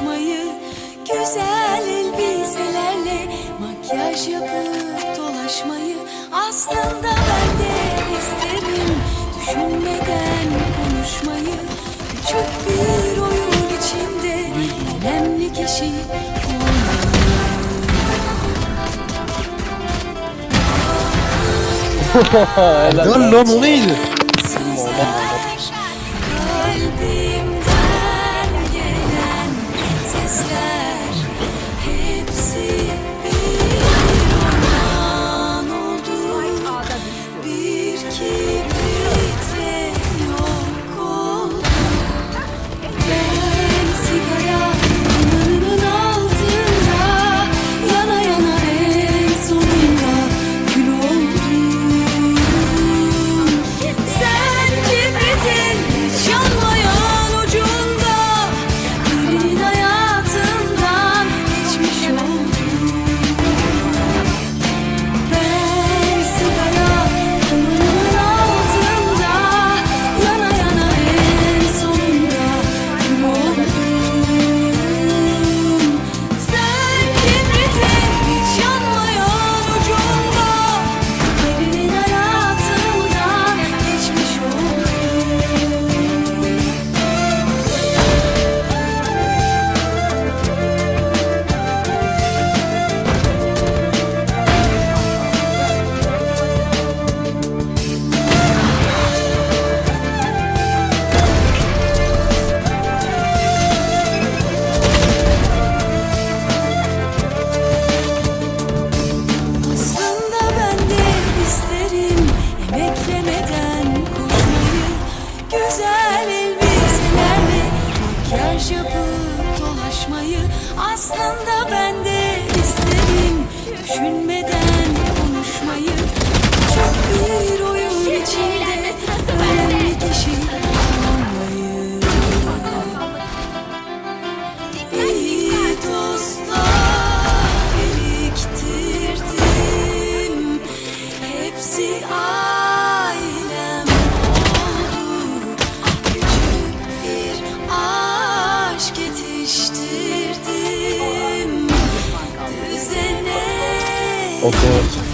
konuşmayı Güzel elbiselerle makyaj yapıp dolaşmayı Aslında ben de isterim düşünmeden konuşmayı Küçük bir oyun içinde önemli kişi olmayı Helal? wasteland düşünmeden konuşmayı Çok bir oyun içinde önemli kişi olmayı. İyi dostlar biriktirdim. Hepsi ailem ok